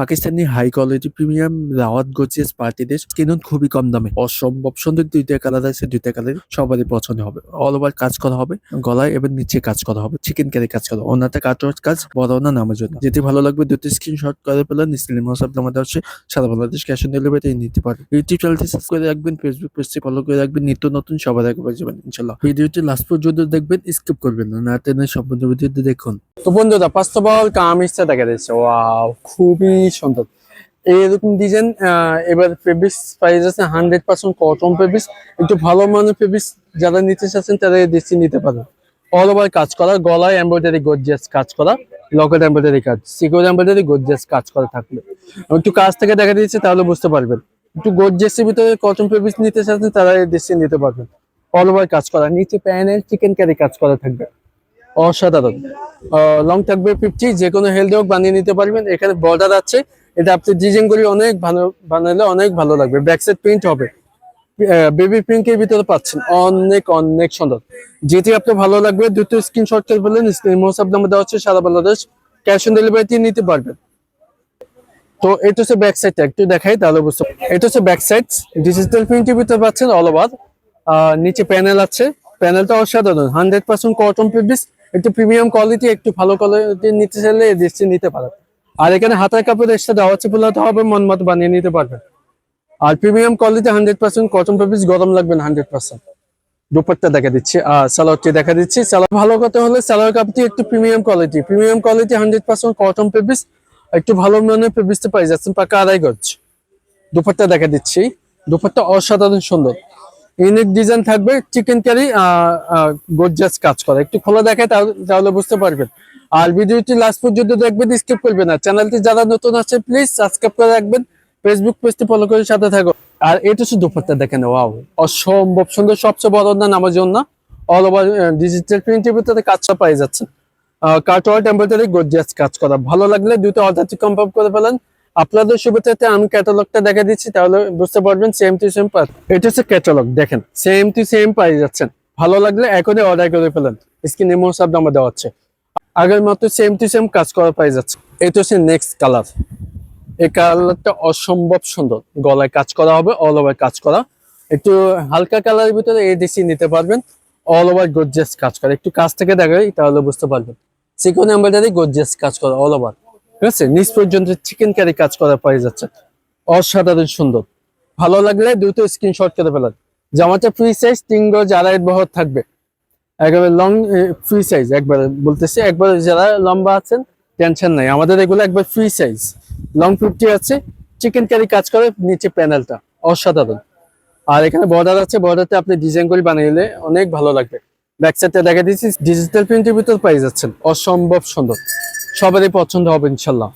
Pakistani high quality premium রাওয়াত gorgeous পার্টিদের কিনুন খুবই কম দামে। অসম্ভব সুন্দর দুইটা কালার আছে দুইটা কালার, সবারই পছন্দ হবে। অল ওভার কাজ করা হবে, গলায় এবং নিচে কাজ করা হবে চিকেন কারি কাজ করা ওনাতে কাটওয়ার্ক কাজ বড় না নামের জন্য যেটি ভালো লাগবে, দুটি স্ক্রিনশট করে পেলেন স্ক্রিন মশাব আমাদের হচ্ছে সারা বাংলাদেশ ক্যাশ অন ডেলিভারি নিতে পারে ইউটিউব চ্যানেলটি সাবস্ক্রাইব করে রাখবেন ফেসবুক পেজটি ফলো করে রাখবেন, নিত্য নতুন সবার আগে যাবেন ইনশাল্লাহ ভিডিওটি লাস্ট পর্যন্ত দেখবেন স্কিপ করবেন না না টেনে সম্পূর্ণ ভিডিওটি দেখুন। তো বন্ধুরা ফার্স্ট অফ অল কামিজটা দেখা যাচ্ছে ওয়াও খুবই সুন্দর এইরকম ডিজাইন এবার ফেব্রিক্স প্রাইস আছে হান্ড্রেড পার্সেন্ট কটন ফেব্রিক্স একটু ভালো মানের ফেব্রিক্স যারা নিতে চাচ্ছেন, তারা এই নিতে পারেন। অল ওভার কাজ করা, গলায় এমব্রয়ডারি গর্জিয়াস কাজ করা লকেট এমব্রয়ডারি কাজ সিকিউর এমব্রয়ডারি গর্জিয়াস কাজ করা থাকলে একটু কাজ থেকে দেখা দিয়েছে, তাহলে বুঝতে পারবেন। একটু গর্জিয়াসের ভিতরে কটন ফেব্রিক্স নিতে চাচ্ছেন, তারা এই দেশে নিতে পারবেন। অল ওভার কাজ করা, নিচে প্যানেল চিকেন কারি কাজ করা থাকবে। অসাধারণ। লং থাকবে ফিফটি যে কোনো হোক বানিয়ে নিতে পারবেন। এখানে বর্ডার আছে। এটা আপনি ডিজাইন করে অনেক ভালো, বানালে অনেক ভালো লাগবে। ব্যাক সাইড প্রিন্ট হবে। বেবি পিঙ্কের ভিতরে পাচ্ছেন। অনেক অনেক সুন্দর। যেটি আপনার ভালো লাগবে দুটো স্ক্রিনশট করে বললেন মোসাব নাম্বার দেওয়া হচ্ছে সারা বাংলাদেশ। ক্যাশ অন ডেলিভারিতে নিতে পারবেন। তো এটা হচ্ছে ব্যাক সাইডটা একটু দেখাই, তাহলে বুঝতে এটা হচ্ছে ব্যাক সাইড ডিজিটাল প্রিন্টের ভিতরে পাচ্ছেন অল ওভার নিচে প্যানেল আছে। প্যানেলটা অসাধারণ। হান্ড্রেড পার্সেন্ট কটন ফেব্রিক্স একটু প্রিমিয়াম কোয়ালিটি একটু ভালো কোয়ালিটি নিতে চাইলে এই দেশটি নিতে পারেন। আর এখানে হাতার কাপড় এক্সট্রা দেওয়া হচ্ছে, ফুলাতে হবে, মন মতো বানিয়ে নিতে পারবেন। আর premium quality hundred percent cotton fabrics গরম লাগবে না হান্ড্রেড পার্সেন্ট দুপাট্টা দেখা দিচ্ছি, আর সালোয়ারটি দেখা দিচ্ছি। সালোয়ার ভালো কথা হলে সালোয়ার কাপটি একটু premium quality premium quality hundred percent cotton fabrics একটু ভালো মানের ফেব্রিক্সটা পাই যাচ্ছেন পাকা আড়াই গজ। দুপাট্টা দেখা দিচ্ছি, দুপাট্টা অসাধারণ সুন্দর। ইউনিক ডিজাইন থাকবে চিকেন কারি গর্জাস কাজ করা। একটু খোলা দেখায় তাহলে- বুঝতে পারবেন। আর ভিডিওটি লাস্ট পর্যন্ত দেখবেন স্কিপ করবেন না। চ্যানেলটি যারা নতুন আছে প্লিজ সাবস্ক্রাইব করে রাখবেন। ফেসবুক পেজটি ফলো করে সাথে থাকো আর এটা শুধু দুপাট্টা দেখেন ওয়াও অসম্ভব সুন্দর, সবচেয়ে বড় না আমার জন্য। অল ওভার ডিজিটাল প্রিন্টের ভিতরে কাজটা পাই যাচ্ছে কাটওয়ার্ট এমব্রয়ডারি গর্জিয়াস কাজ করা। ভালো লাগলে দুটো অর্ডারটি কনফার্ম করে ফেলেন। আপনাদের সুবিধাতে আমি ক্যাটালগটা দেখা দিচ্ছি, তাহলে বুঝতে পারবেন সেম টু সেম পাই এটা হচ্ছে ক্যাটালগ, দেখেন সেম টু সেম পাই যাচ্ছেন ভালো লাগলে এখনই অর্ডার করে ফেলেন। স্ক্রিনে মোর সব নাম্বার দেওয়া হচ্ছে আগের মতো সেম টু সেম কাজ করা পাই যাচ্ছে। এটা হচ্ছে নেক্সট কালার এই কালারটা অসম্ভব সুন্দর। গলায় কাজ করা হবে অল ওভার কাজ করা। একটু হালকা কালারের ভিতরে এই ডিসি নিতে পারবেন। অল ওভার গর্জিয়াস কাজ করা। একটু কাজ থেকে দেখাই, তাহলে বুঝতে পারবেন। চিকন এমব্রয়ডারি গর্জিয়াস কাজ করা অল ওভার ঠিক আছে? নিচ পর্যন্ত চিকেন কারি কাজ করা পাই যাচ্ছে। অসাধারণ সুন্দর। ভালো লাগলে দুটো স্ক্রিনশট করে ফেলেন। জামাটা ফ্রি সাইজ তিন গজ, আড়াই বহর থাকবে। একেবারে লং ফ্রি সাইজ একবারে বলতেছি, একবারে যারা লম্বা আছেন টেনশন নাই। আমাদের এগুলো একবার ফ্রি সাইজ লং ফিফটি আছে। চিকেন কারি কাজ করে নিচে প্যানেলটা অসাধারণ। আর এখানে বর্ডার আছে। বর্ডারতে আপনি ডিজাইন করে বানিয়ে অনেক ভালো লাগবে। ব্যাক সাইডটা দেখা দিচ্ছি। ডিজিটাল প্রিন্টের ভিতর পাই যাচ্ছেন। অসম্ভব সুন্দর। সবারই পছন্দ হবে ইনশাল্লাহ।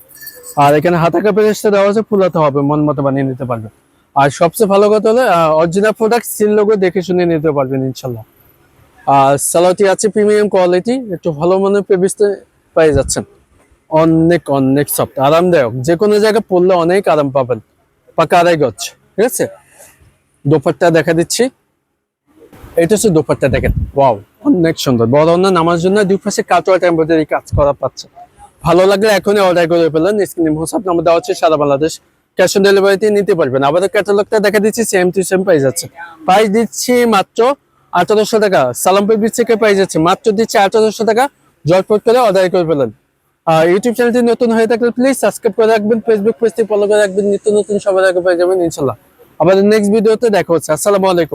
আর এখানে হাতা কাপড়ের এক্সট্রা দেওয়া আছে ফুলাতে হবে, মন মতো বানিয়ে নিতে পারবেন। আর সবচেয়ে ভালো কথা হলে অরিজিনাল প্রোডাক্ট সিল লোগো দেখে শুনে নিতে পারবেন ইনশাল্লাহ। আর সালোয়ারটি আছে প্রিমিয়াম কোয়ালিটি একটু ভালো মনে পেবিসতে পেয়ে যাচ্ছেন। অনেক অনেক সফট আরামদায়ক। যে কোনো জায়গায় পড়লে অনেক আরাম পাবেন। পাকা আড়াই গজ, ঠিক আছে? দোপাট্টা দেখা দিচ্ছি। এটা হচ্ছে দোপাট্টা, দেখেন। ওয়াও অনেক সুন্দর। বড় অন্য নামার জন্য দুই পাশে কাটোয়া এমব্রয়ডারি কাজ করা পাচ্ছে। ভালো লাগলে এখনই অর্ডার করে ফেলেন স্ক্রিনে হোসাব নাম্বার দেওয়া হচ্ছে সারা বাংলাদেশ। ক্যাশ অন ডেলিভারিতে নিতে পারবেন। আমাদের ক্যাটালগটা দেখা দিচ্ছি সেম টু সেম প্রাইস আছে। প্রাইস দিচ্ছি মাত্র আঠারোশো টাকা। সালামপুর বিচ থেকে প্রাইস আছে? মাত্র দিচ্ছি আঠারোশো টাকা। জটপট করে অর্ডার করে ফেলেন আর ইউটিউব চ্যানেলটি নতুন হয়ে থাকলে প্লিজ সাবস্ক্রাইব করে রাখবেন ফেসবুক পেজটি ফলো করে রাখবেন। নিত্য নতুন সবার আগে পেয়ে যাবেন, ইনশাল্লাহ। আমাদের নেক্সট ভিডিওতে দেখা হচ্ছে। আসসালামু আলাইকুম।